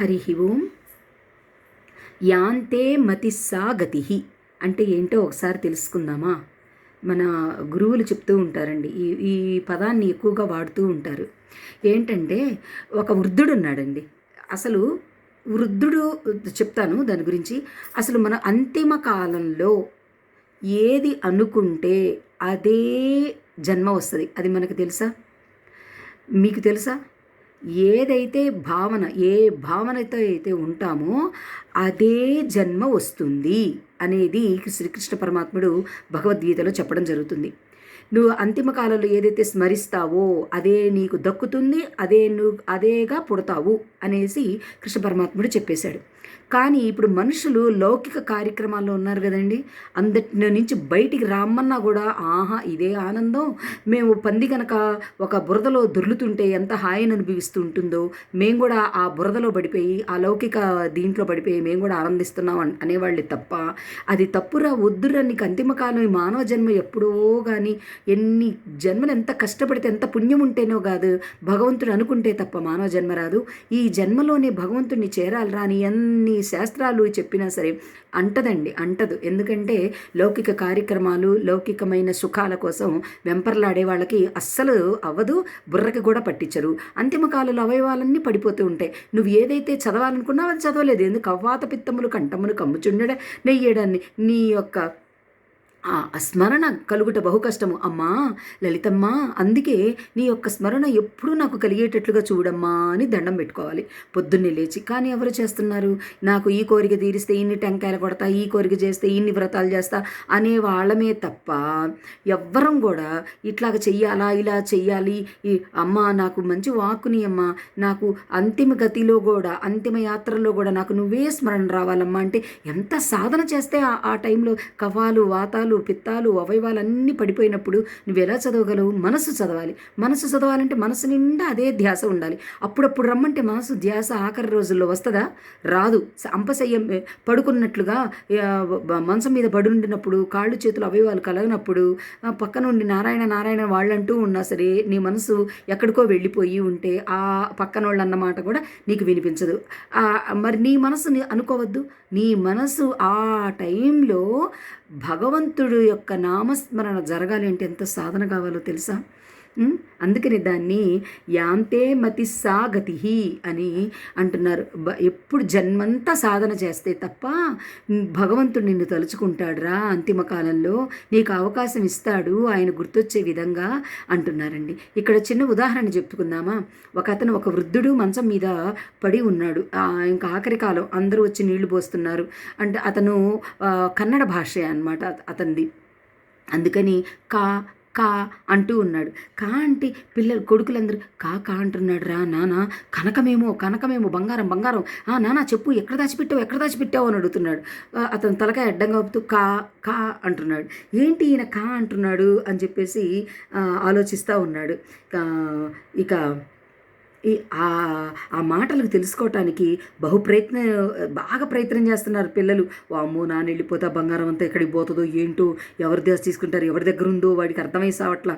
హరి ఓం. యాంతే మతిస్సా గతి. అంటే ఏంటో ఒకసారి తెలుసుకుందామా? మన గురువులు చెప్తూ ఉంటారండి. ఈ ఈ పదాన్ని ఎక్కువగా వాడుతూ ఉంటారు. ఏంటంటే ఒక వృద్ధుడు ఉన్నాడండి. అసలు వృద్ధుడు చెప్తాను దాని గురించి. అసలు మన అంతిమ కాలంలో ఏది అనుకుంటే అదే జన్మ వస్తుంది. అది మనకు తెలుసా? మీకు తెలుసా? ఏదైతే భావన ఏ భావనతో అయితే ఉంటామో అదే జన్మ వస్తుంది అనేది శ్రీకృష్ణ పరమాత్ముడు భగవద్గీతలో చెప్పడం జరుగుతుంది. నువ్వు అంతిమ కాలంలో ఏదైతే స్మరిస్తావో అదే నీకు దక్కుతుంది అదే నువ్వు అదేగా పుడతావు అనేసి కృష్ణ పరమాత్ముడు చెప్పేశాడు. కానీ ఇప్పుడు మనుషులు లౌకిక కార్యక్రమాల్లో ఉన్నారు కదండి. అందటి నుంచి బయటికి రామ్మన్నా కూడా ఆహా ఇదే ఆనందం. మేము పంది కనుక ఒక బురదలో దొర్లుతుంటే ఎంత హాయిని అనుభవిస్తూ ఉంటుందో మేము కూడా ఆ బురదలో పడిపోయి ఆ లౌకిక దీంట్లో పడిపోయి మేము కూడా ఆనందిస్తున్నాం అనేవాళ్ళు తప్ప అది తప్పురా వద్దురా నీకు అంతిమకాలం మానవ జన్మ ఎప్పుడో కానీ ఎన్ని జన్మలు ఎంత కష్టపడితే ఎంత పుణ్యం ఉంటేనో కాదు భగవంతుడు అనుకుంటే తప్ప మానవ జన్మ రాదు. ఈ జన్మలోనే భగవంతుడిని చేరాలి రాని ఎన్ని శాస్త్రాలు చెప్పినా సరే అంటదండి అంటదు. ఎందుకంటే లౌకిక కార్యక్రమాలు లౌకికమైన సుఖాల కోసం వెంపర్లాడే వాళ్ళకి అస్సలు అవ్వదు బుర్రకి కూడా పట్టించరు. అంతిమ కాలంలో అవయవాలన్నీ పడిపోతూ ఉంటాయి. నువ్వు ఏదైతే చదవాలనుకున్నావు అది చదవలేదు. ఎందుకు? అవ్వాత పిత్తములు కంఠములు కమ్ముచుండడే నెయ్యడాన్ని నీ యొక్క ఆ స్మరణ కలుగుట బహు కష్టము. అమ్మా లలితమ్మా అందుకే నీ యొక్క స్మరణ ఎప్పుడూ నాకు కలిగేటట్లుగా చూడమ్మా అని దండం పెట్టుకోవాలి. పొద్దున్నే లేచి కానీ ఎవరు చేస్తున్నారు? నాకు ఈ కోరిక తీరిస్తే ఇన్ని టెంకాయలు కొడతా ఈ కోరిక చేస్తే ఇన్ని వ్రతాలు చేస్తా అనే వాళ్ళమే తప్ప ఎవ్వరం కూడా ఇట్లాగ చెయ్యాలా ఇలా చెయ్యాలి ఈ అమ్మ నాకు మంచి వాక్కుని అమ్మ నాకు అంతిమ గతిలో కూడా అంతిమ యాత్రలో కూడా నాకు నువ్వే స్మరణ రావాలమ్మా అంటే ఎంత సాధన చేస్తే ఆ టైంలో కవాలు వాతాలు పిత్తాలు పిత్తాలు అవయవాలన్నీ పడిపోయినప్పుడు నువ్వు ఎలా చదవగలవు? మనసు చదవాలి. మనసు చదవాలంటే మనసు నిండా అదే ధ్యాస ఉండాలి. అప్పుడప్పుడు రమ్మంటే మనసు ధ్యాస ఆఖరి రోజుల్లో వస్తుందా? రాదు. అంపశయ్యం పడుకున్నట్లుగా మనసు మీద పడుండినప్పుడు కాళ్ళు చేతులు అవయవాలు కలగనప్పుడు పక్క నుండి నారాయణ నారాయణ వాళ్ళంటూ ఉన్నా సరే నీ మనసు ఎక్కడికో వెళ్ళిపోయి ఉంటే ఆ పక్కన వాళ్ళు అన్నమాట కూడా నీకు వినిపించదు. మరి నీ మనసుని అనుకోవద్దు. నీ మనసు ఆ టైంలో భగవంతుడు యొక్క నామస్మరణ జరగాలి అంటే ఎంత సాధన కావాలో తెలుసా? అందుకని దాన్ని యాంతే మతి సాగతి అని అంటున్నారు. ఎప్పుడు జన్మంతా సాధన చేస్తే తప్ప భగవంతుడు నిన్ను తలుచుకుంటాడురా అంతిమ కాలంలో నీకు అవకాశం ఇస్తాడు ఆయన గుర్తొచ్చే విధంగా అంటున్నారండి. ఇక్కడ చిన్న ఉదాహరణ చెప్పుకుందామా. ఒక అతను ఒక వృద్ధుడు మంచం మీద పడి ఉన్నాడు. ఇంకా ఆఖరి కాలం అందరూ వచ్చి నీళ్ళు పోస్తున్నారు. అంటే అతను కన్నడ భాష అనమాట అతనిది. అందుకని కా కా అంటూ ఉన్నాడు. కా అంటే పిల్లలు కొడుకులందరూ కా కా అంటున్నాడు రా నానా కనకమేమో కనకమేమో బంగారం బంగారం ఆ నానా చెప్పు ఎక్కడ దాచిపెట్టావు ఎక్కడ దాచిపెట్టావు అని అడుగుతున్నాడు. అతను తలకాయ అడ్డంగా ఊపుతూ కా కా అంటున్నాడు. ఏంటి ఈయన కా అంటున్నాడు అని చెప్పేసి ఆలోచిస్తూ ఉన్నాడు. ఇక ఈ ఆ మాటలకు తెలుసుకోవటానికి బహు ప్రయత్న బాగా ప్రయత్నం చేస్తున్నారు పిల్లలు. వామ్మో నాన్న వెళ్ళిపోతా బంగారం అంతా ఎక్కడికి పోతుందో ఏంటో ఎవరి దగ్గర తీసుకుంటారు ఎవరి దగ్గర ఉందో వాడికి అర్థమై సావట్లా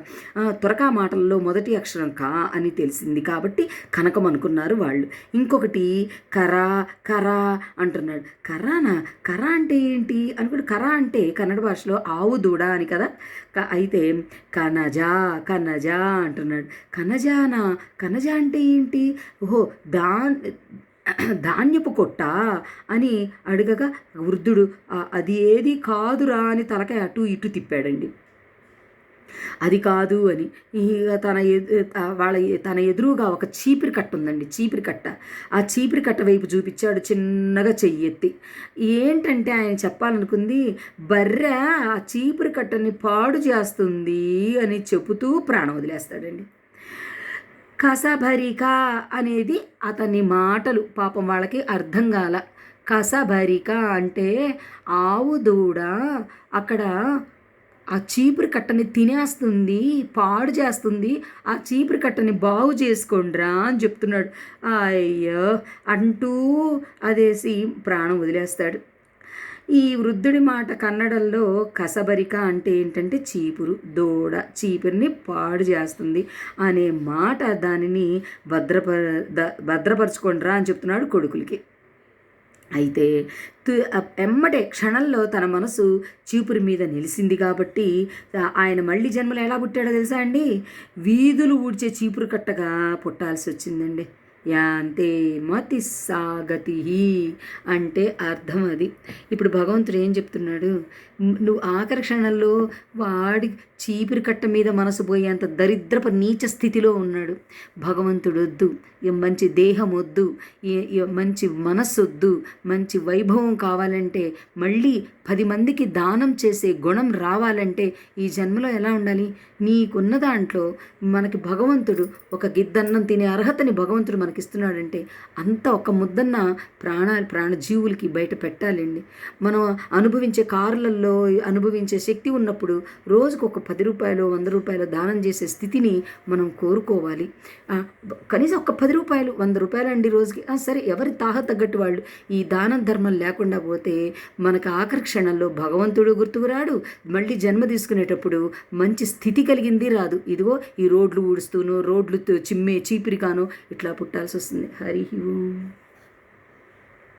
త్వరగా మాటల్లో మొదటి అక్షరం కా అని తెలిసింది కాబట్టి కనకం అనుకున్నారు వాళ్ళు. ఇంకొకటి కరా కరా అంటున్నాడు. కరానా? కరా అంటే ఏంటి? అనుకుంటే కరా అంటే కన్నడ భాషలో ఆవు దూడ అని కదా? అయితే కనజా కనజా అంటున్నాడు. కనజానా? కనజా అంటే ఏంటి? ఓహో దా ధాన్యపు కొట్ట అని అడగగా వృద్ధుడు అది ఏది కాదురా అని తలకాయ అటు ఇటు తిప్పాడండి. అది కాదు అని. ఇక తన వాళ్ళ తన ఎదురుగా ఒక చీపిరి కట్ట ఉందండి చీపిరి కట్ట. ఆ చీపిరి కట్ట వైపు చూపించాడు చిన్నగా చెయ్యెత్తి ఏంటంటే ఆయన చెప్పాలనుకుంది బర్రె ఆ చీపిరి కట్టని పాడు చేస్తుంది అని చెబుతూ ప్రాణం వదిలేస్తాడండి. కసభరిక అనేది అతని మాటలు. పాపం వాళ్ళకి అర్థం కాల. కసభరిక అంటే ఆవు దూడ. అక్కడ ఆ చీపురు కట్టని తినేస్తుంది పాడు చేస్తుంది. ఆ చీపురు కట్టని బాగు చేసుకోండిరా అని చెప్తున్నాడు. అయ్యో అంటూ అదేసి ప్రాణం వదిలేస్తాడు. ఈ వృద్ధుడి మాట కన్నడంలో కసబరిక అంటే ఏంటంటే చీపురు దూడ చీపురిని పాడు చేస్తుంది అనే మాట దానిని భద్రపర భద్రపరచుకోండిరా అని చెప్తున్నాడు కొడుకులకి. అయితే ఎమ్మటే క్షణంలో తన మనసు చీపురి మీద నిలిసింది కాబట్టి ఆయన మళ్ళీ జన్మలో ఎలా పుట్టాడో తెలుసా అండి? వీధులు ఊడ్చే చీపురు కట్టగా పుట్టాల్సి వచ్చిందండి యాంతే మతి సాగతి అంటే అర్థం అది. ఇప్పుడు భగవంతుడు ఏం చెప్తున్నాడు? నువ్వు ఆఖరి క్షణంలో వాడి చీపిరి కట్ట మీద మనసు పోయేంత దరిద్రపు నీచ స్థితిలో ఉన్నాడు. భగవంతుడు వద్దు మంచి దేహం వద్దు మంచి మనస్సు వద్దు మంచి వైభవం కావాలంటే మళ్ళీ పది మందికి దానం చేసే గుణం రావాలంటే ఈ జన్మలో ఎలా ఉండాలి? నీకున్న దాంట్లో మనకి భగవంతుడు ఒక గిద్దన్నం తినే అర్హతని భగవంతుడు మనకి మనకిస్తున్నాడంటే అంత ఒక ముద్దన్న ప్రాణాలు ప్రాణజీవులకి బయట పెట్టాలండి. మనం అనుభవించే కారులలో అనుభవించే శక్తి ఉన్నప్పుడు రోజుకు ఒక పది రూపాయలు వంద రూపాయలు దానం చేసే స్థితిని మనం కోరుకోవాలి. కనీసం ఒక పది రూపాయలు వంద రూపాయలు అండి రోజుకి సరే ఎవరి తాహ తగ్గట్టు వాళ్ళు ఈ దానం ధర్మం లేకుండా పోతే మనకు ఆఖరి క్షణంలో భగవంతుడు గుర్తుకురాడు మళ్ళీ జన్మ తీసుకునేటప్పుడు మంచి స్థితి కలిగింది రాదు. ఇదిగో ఈ రోడ్లు ఊడుస్తూనో రోడ్లు చిమ్మే చీపిరికానో ఇట్లా పుట్టాల్సి వస్తుంది హరి